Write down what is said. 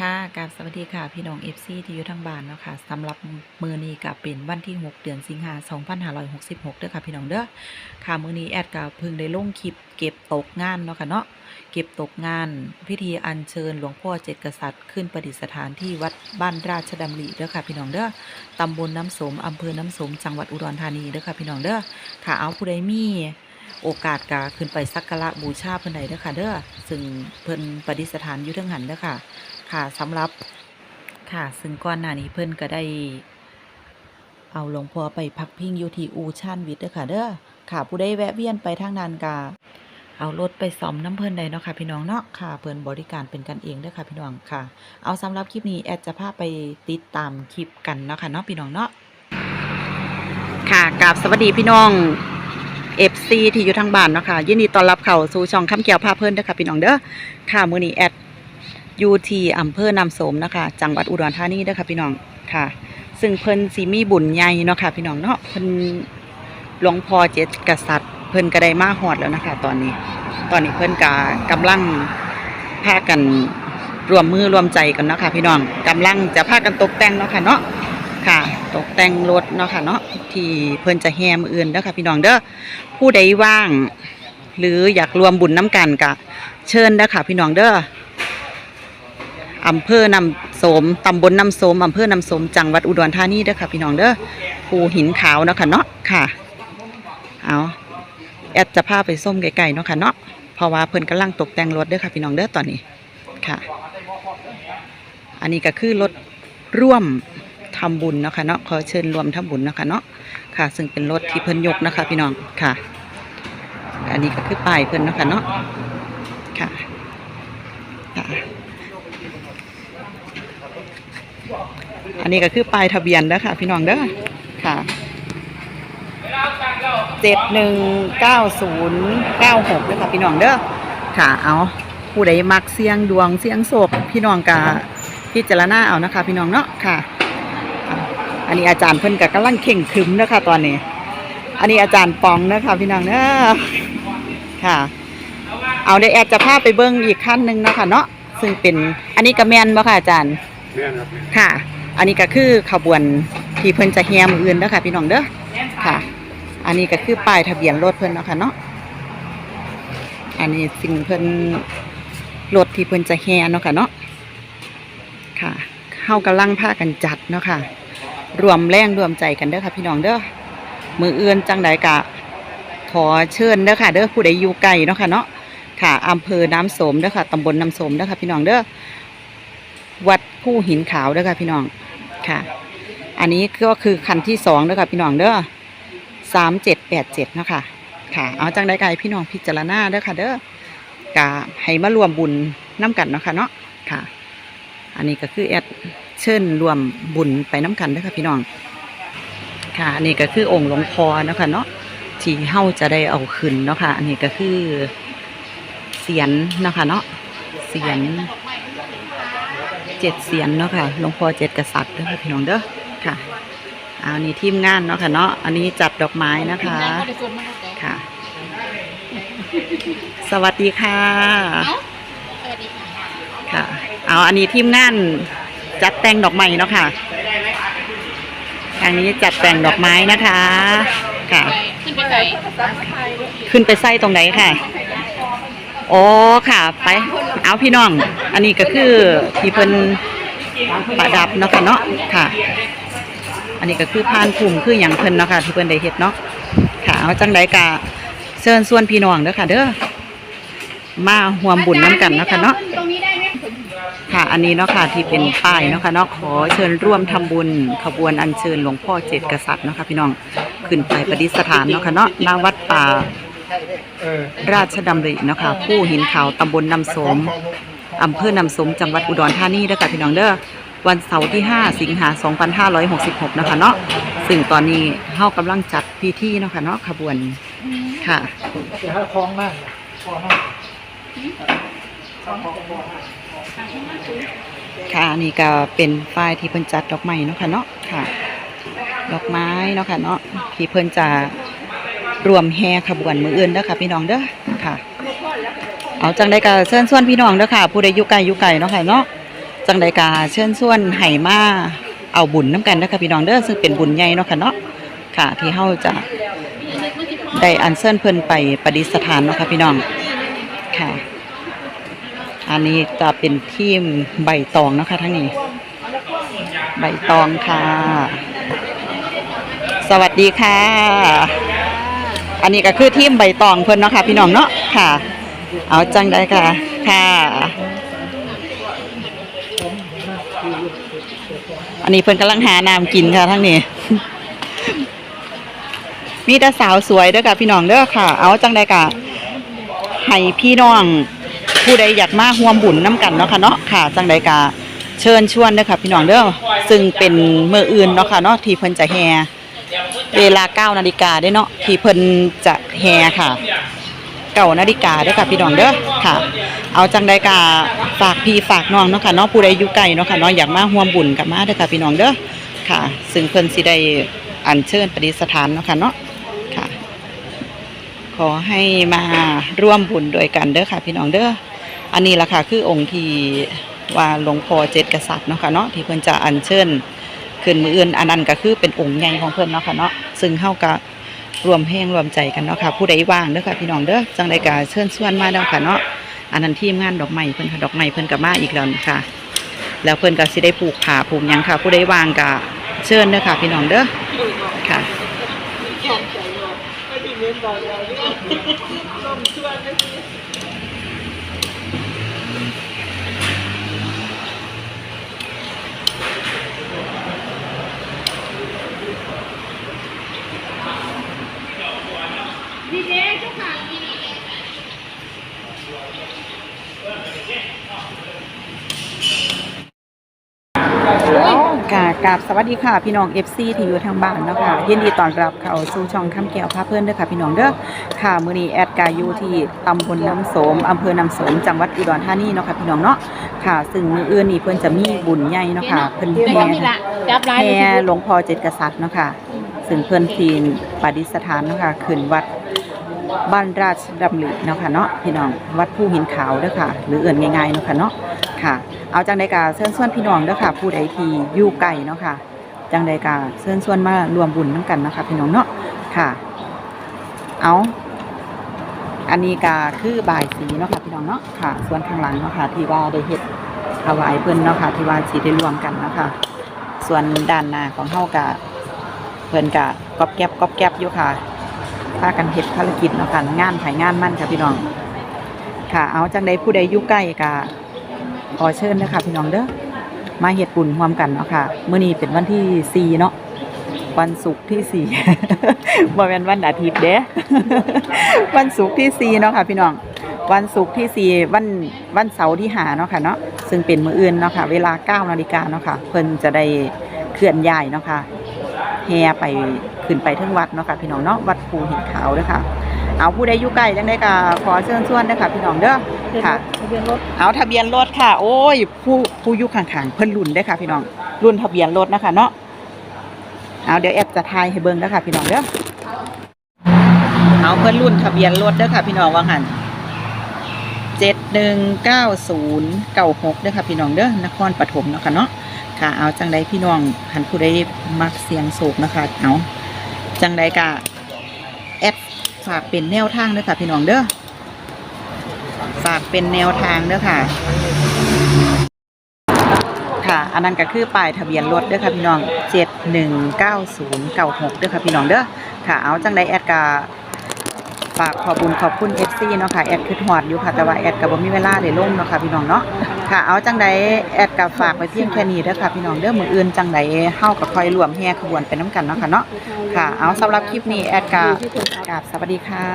ค่ะกราบสวัสดีค่ะ พี่น้อง FC ที่อยู่ทางบ้านเนาะค่ะสำหรับมือนี้ก็เป็นวันที่ 6 เดือนสิงหา2566เด้อค่ะพี่น้องเด้อค่ะมือนี้แอดก็เพิ่งได้ลงคลิปเก็บตกงานเนาะค่ะเนาะเก็บตกงาน พิธีอัญเชิญหลวงพ่อเจ็ดกษัตริย์ขึ้นประดิษฐานที่วัดบ้านราชดำริเด้อค่ะพี่น้องเด้อตำบลน้ำสมอำเภอน้ำสมจังหวัดอุดรธานีเด้อค่ะพี่น้องเด้อค่ะเอาผู้ใดมีโอกาสก็ขึ้นไปสักการะบูชาเพิ่นใดเด้อค่ะเด้อซึ่งเพิ่นประดิษฐานอยู่ทั้งหันเด้อค่ะ ค่ะสำหรับค่ะ ซึ่งก่อนหน้านี้เพิ่นก็ได้ เอาหลวงพ่อไปพักพิงอยู่ที่อูชันวิทย์เด้อค่ะ เด้อค่ะผู้ใดแวะเวียนไปทางนั้นก็เอารถไปซ่อมน้ำเพิ่นได้เนาะค่ะพี่น้องเนาะค่ะเพิ่นบริการเป็นกันเองเด้อค่ะพี่น้องค่ะ เอาสำหรับคลิปนี้แอดจะพาไปติดตามคลิปกันเนาะค่ะเนาะพี่น้องเนาะค่ะกับสวัสดีพี่น้อง FC ที่อยู่ทางบ้านเนาะค่ะยินดีต้อนรับเข้าสู่ช่องคำเกี่ยวพาเพิ่นเด้อค่ะพี่น้องเด้อค่ะมื้อนี้แอด อยู่ที่อำเภอนำโสมนะคะ จังหวัดอุดรธานีเด้อค่ะพี่น้องค่ะ ซึ่งเพิ่นสิมีบุญใหญ่เนาะค่ะพี่น้องเนาะเพิ่นหลวงพ่อเจ็ดกษัตริย์ เพิ่นก็ได้มาฮอดแล้วนะคะ ตอนนี้ ตอนนี้เพิ่นก็กำลังพากันรวมมือรวมใจกันเนาะค่ะพี่น้องกำลังจะพากันตกแต่งเนาะค่ะเนาะค่ะ ตกแต่งรถเนาะค่ะเนาะที่เพิ่นจะแห่มืออื่นเด้อค่ะพี่น้องเด้อผู้ใดว่าง หรืออยากรวมบุญน้ำกันก็เชิญเด้อค่ะพี่น้องเด้อ อำเภอนำโสมตำบลนำโสมอำเภอนำโสมจังหวัดอุดรธานีเด้อค่ะ พี่น้องเด้อภูหินขาวเนาะค่ะเนาะค่ะเอาแอดจะพาไปส้มไกลๆเนาะค่ะเนาะเพราะว่าเพิ่นกำลังตกแต่งรถเด้อค่ะพี่น้องเด้อตอนนี้ค่ะ อันนี้ก็คือรถร่วมทำบุญเนาะค่ะเนาะขอเชิญรวมทำบุญเนาะค่ะเนาะค่ะ ซึ่งเป็นรถที่เพิ่นยกนะคะ พี่น้องค่ะ อันนี้ก็คือป้ายเพิ่นเนาะค่ะเนาะ ค่ะ อันนี้ก็คือป้ายทะเบียนเด้อค่ะ พี่น้องเด้อค่ะเจ็ดหนึ่งเก้าศูนย์เก้าหกเด้อค่ะพี่น้องเด้อค่ะ เอาผู้ใดมักเสียงดวงเสียงโศกพี่น้องกะพิจารณาเอานะคะ พี่น้องเนาะค่ะอะอันนี้อาจารย์เพิ่นกะกำลังเข่งครึมเด้อค่ะตอนนี้ อันนี้อาจารย์ปองเด้อค่ะพี่น้องเด้อค่ะ เอาได้แอดจะพาไปเบิ้งอีกขั้นหนึ่งเนาะคะเนาะซึ่งเป็นอันนี้กระแมนบ่ค่ะอาจารย์แม่นครับค่ะ อันนี้ก็คือขบวนที่เพิ่นจะแฮมอื่นเด้อค่ะพี่น้องเด้อค่ะ อันนี้ก็คือป้ายทะเบียนรถเพิ่นเนาะค่ะเนาะอันนี้สิ่งเพิ่นรถที่เพิ่นจะแฮเนาะค่ะเนาะค่ะเฮากำลังพากันจัดเนาะค่ะ รวมแรงรวมใจกันเด้อค่ะพี่น้องเด้อมืออื่นจังใดกะขอเชิญเด้อค่ะเด้อผู้ใดอยู่ไกลเนาะค่ะเนาะค่ะอำเภอน้ำสมเด้อค่ะตำบลน้ำสมเด้อค่ะพี่น้องเด้อ วัดผู้หินขาวเด้อค่ะพี่น้องค่ะ อันนี้ก็คือคันที่สองเด้อค่ะพี่น้องเด้อสามเจ็ดแปดเจ็ดเนาะค่ะค่ะ เอาจังได้ไกลพี่น้องพิจารณาเด้อค่ะ เด้อกะให้มารวมบุญน้ำกันเนาะค่ะเนาะค่ะ อันนี้ก็คือแอดเชิญรวมบุญไปน้ำกันเด้อค่ะพี่น้อง ค่ะ อันนี้ก็คือองค์หลวงพ่อเนาะค่ะเนาะที่เฮาจะได้เอาขึ้นเนาะค่ะ อันนี้ก็คือเสียนเนาะค่ะเนาะเสียน เจ็ดเสียนเนาะค่ะหลวงพ่อเจ็ดกษัตริย์เด้อพี่น้องเด้อค่ะเอาอันนี้ทีมงานเนาะค่ะเนาะอันนี้จัดดอกไม้นะคะค่ะ สวัสดีค่ะค่ะ เอาอันนี้ทีมงานจัดแต่งดอกไม้เนาะค่ะทางนี้จัดแต่งดอกไม้นะคะ ค่ะ ขึ้นไปไหนขึ้นไปไส้ตรงไหนค่ะ โอ๋อค่ะไปเอาพี่น้อง อันนี้ก็คือที่เพิ่นประดับเนาะค่ะเนาะค่ะ อันนี้ก็คือพานพุ่มคืออย่างเพิ่นเนาะค่ะที่เพิ่นได้เฮ็ดเนาะค่ะเอาจังไดกะเชิญส่วนพี่น้องเด้อค่ะ เด้อมาร่วมบุญน้ำกันเนาะค่ะเนาะค่ะ อันนี้เนาะค่ะที่เป็นป้ายเนาะค่ะเนาะขอเชิญร่วมทำบุญขบวนอัญเชิญหลวงพ่อเจ็ดกษัตริย์เนาะค่ะพี่น้องขึ้นไปประดิษฐานเนาะค่ะเนาะณวัดป่า ราชดำรินะคะ ผู้หินขาวตำบลนำสมอำเภอนำสมจังหวัดอุดรธานีเด้อค่ะพี่น้องเด้อวันเสาร์ที่ 5 สิงหา 2566 นะคะเนาะซึ่งตอนนี้เฮากำลังจัดพิธีเนาะค่ะเนาะขบวนค่ะเดี๋ยวให้คล้องหน้าคล้องหน้าค่ะอันนี่ก็เป็นป้ายที่เพิ่นจัดดอกไม้เนาะค่ะเนาะค่ะ ดอกไม้เนาะค่ะเนาะที่เพิ่นจะ รวมแห่ขบวนมืออื่นเด้อค่ะพี่น้องเด้อค่ะ เอาจังไดก็เชิญชวนพี่น้องเด้อค่ะ ผู้ใดอยู่ไกลอยู่ไกลเนาะค่ะเนาะจังใดกาเชิญชวนให้มาเอาบุญน้ำกันนะคะพี่น้องเด้อซึ่งเป็นบุญใหญ่เนาะค่ะเนาะค่ะ ที่เฮาจะได้อัญเชิญเพิ่นไปประดิษฐานเนาะค่ะพี่น้องค่ะ อันนี้จะเป็นทีมใบตองเนาะค่ะทั้งนี้ ใบตองค่ะ สวัสดีค่ะ อันนี้ก็คือทีมใบตองเพิ่นเนาะค่ะ พี่น้องเนาะค่ะ เอาจังได้ค่ะ ค่ะ อันนี้เพิ่นกำลังหาน้ำกินค่ะทั้งนี้ มีแต่สาวสวยเด้อค่ะพี่น้องเด้อค่ะ เอาจังได้ค่ะให้พี่น้องผู้ใดอยากมาร่วมบุญน้ำกันเนาะค่ะเนาะค่ะ จังได้ค่ะเชิญชวนเด้อค่ะพี่น้องเด้อซึ่งเป็นเมื้ออื่นเนาะค่ะเนาะที่เพิ่นจะแห่ เวลา9นาฬิกาได้เนาะที่เพิ่นจะแห่ค่ะเก่านาฬิกาเด้ค่ะพี่น้องเด้อค่ะ เอาจังใดกาฝากพี่ฝากน้องเนาะค่ะเนาะผู้ใดอยู่ไกลเนาะค่ะเนาะอยากมาร่วมบุญกับมาเด้อค่ะพี่น้องเด้อค่ะ ซึ่งเพิ่นสิได้อัญเชิญประดิษฐานเนาะค่ะเนาะค่ะ ขอให้มาร่วมบุญด้วยกันเด้อค่ะ พี่น้องเด้ออันนี้ล่ะค่ะคือองค์ที่ว่าหลวงพ่อเจ็ดกษัตริย์เนาะค่ะเนาะที่เพิ่นจะอัญเชิญ ขึ้นมืออื่นอันนั้นก็คือเป็นองค์ใหญ่ของเพิ่อนเนาะค่ะเนาะซึ่งเฮาก็รวมแห้งรวมใจกันเนาะค่ะผู้ใดว่างเด้อค่ะพี่น้องเด้อจังใดก็เชิญชวนมาเด้อค่ะเนาะอันนั้นทีมงานดอกไม้เพิ่นค่ะดอกไม้เพิ่นก็มาอีกแล้วค่ะแล้วเพิ่นก็สิได้ปลูกผาปลูกหยังค่ะ ผู้ใดว่างก็เชิญเด้อค่ะ พี่น้องเด้อค่ะดีเจเจ้าค่ะ ค่ะ กราบสวัสดีค่ะพี่น้อง FC ที่อยู่ทางบ้านเนาะค่ะยินดีต้อนรับเข้าสู่ช่องคำแก้วพาเพื่อนเด้อค่ะพี่น้องเด้อค่ะมื้อนี้แอดกาอยู่ที่ตำบลน้ำโสมอำเภอน้ำโสมจังหวัดอุดรธานีเนาะค่ะพี่น้องเนาะค่ะ ซึ่งมื้ออื่นนี่เพิ่นจะมีบุญใหญ่เนาะค่ะเพิ่นเดี๋ยวแห่นี่ละจับร้ายแห่หลวงพ่อเจ็ดกษัตริย์เนาะค่ะซึ่งเพื่อนทีนปฏิสถานเนาะค่ะขึ้นวัดบ้านราชดำริเนาะค่ะเนาะพี่น้องวัดผู้หินขาวเด้อค่ะ หรือเอื่นง่ายๆเนาะค่ะเนาะ ค่ะ เอาจังใดกาเชิญชวนพี่น้องเด้อค่ะผู้ใดที่อยู่ไกลเนาะค่ะ จังใดกาเชิญชวนมารวมบุญน้ำกันเนาะค่ะพี่น้องเนาะค่ะ เอาอันนี้ก็คือบายสีเนาะค่ะพี่น้องเนาะค่ะ ส่วนข้างหลังเนาะค่ะ ที่ว่าได้เฮ็ดถวายเพิ่อนเนาะค่ะ ที่ว่าสิได้รวมกันเนาะค่ะ ส่วนด้านหน้าของเฮากะเพิ่อนกะก๊อบแก๊บก๊อบแก๊บอยู่ค่ะพากันเฮ็ดภารกิจเนาะค่ะงานไผงานมั่นค่ะพี่น้องค่ะ เอาจังใดผู้ใดอยู่ใกล้กะ ขอเชิญนะคะพี่น้องเด้อมาเฮ็ดบุญร่วมกันเนาะค่ะเมื้อนี้เป็นวันที่4เนาะวันศุกร์ที่สี่บ่แม่นวันอาทิตย์เด้วันศุกร์ที่สี่เนาะค่ะพี่น้องวันศุกร์ที่สี่วันวันเสาร์ที่หาเนาะค่ะเนาะซึ่งเป็นมื้ออื่นเนาะค่ะเวลา9นาฬิกาเนาะค่ะเพิ่นจะได้เคลื่อนย้ายเนาะค่ะแห่ไปขึ้นไปทั้งวัดเนาะค่ะพี่น้องเนาะวัดภูหินขาวเด้อค่ะเอาผู้ใดอยู่ใกล้จังได้ก็ขอเชิญชวนเด้อค่ะพี่น้องเด้อ ค่ะ ทะเบียนรถเอาทะเบียนรถค่ะ โอ้ย ผู้ผู้อยู่ข้างๆเพิ่นรุ่นได้อค่ะ พี่น้องรุ่นทะเบียนรถนะคะ เนาะเอาเดี๋ยวแอปจะทายให้เบิ่งเด้อค่ะพี่น้องเด้อเอาเพิ่นรุ่นทะเบียนรถเด้อค่ะพี่น้องว่างั้นเจ็ดหนึ่งเก้าศูนย์เก้าหกเด้อค่ะพี่น้องเด้อนครปฐมเนาะค่ะเนาะค่ะ เอาจังใดพี่น้องหันผู้ใดมักเสียงโศกนะคะเอาจังใดกะแอปฝากเป็นแนวทางเด้อค่ะพี่น้องเด้อ ฝากเป็นแนวทางเด้อค่ะ ค่ะ อันนั้นก็คือป้ายทะเบียนรถเด้อค่ะพี่น้องเจ็ดหนึ่งเก้าศูนย์เก้าหกเด้อค่ะพี่น้องเด้อค่ะ เอาจังไดแอดกาฝากขอบคุญขอบคุณเอฟซีเนาะค่ะแอดคือหอดอยู่ค่ะแต่ว่าแอดก็บ่มีเวลาได้ลงเนาะค่ะพี่น้องเนาะค่ะเอาจังไดแอดก็ฝากไว้เพียงแค่นี้เด้อค่ะพี่น้องเด้อมืออื่นจังไดเฮาก็ค่อยรวมแห่ขบวนไปน้ำกันเนาะค่ะเนาะค่ะเอาสำหรับคลิปนี้แอดกากราบสวัสดีค่ะ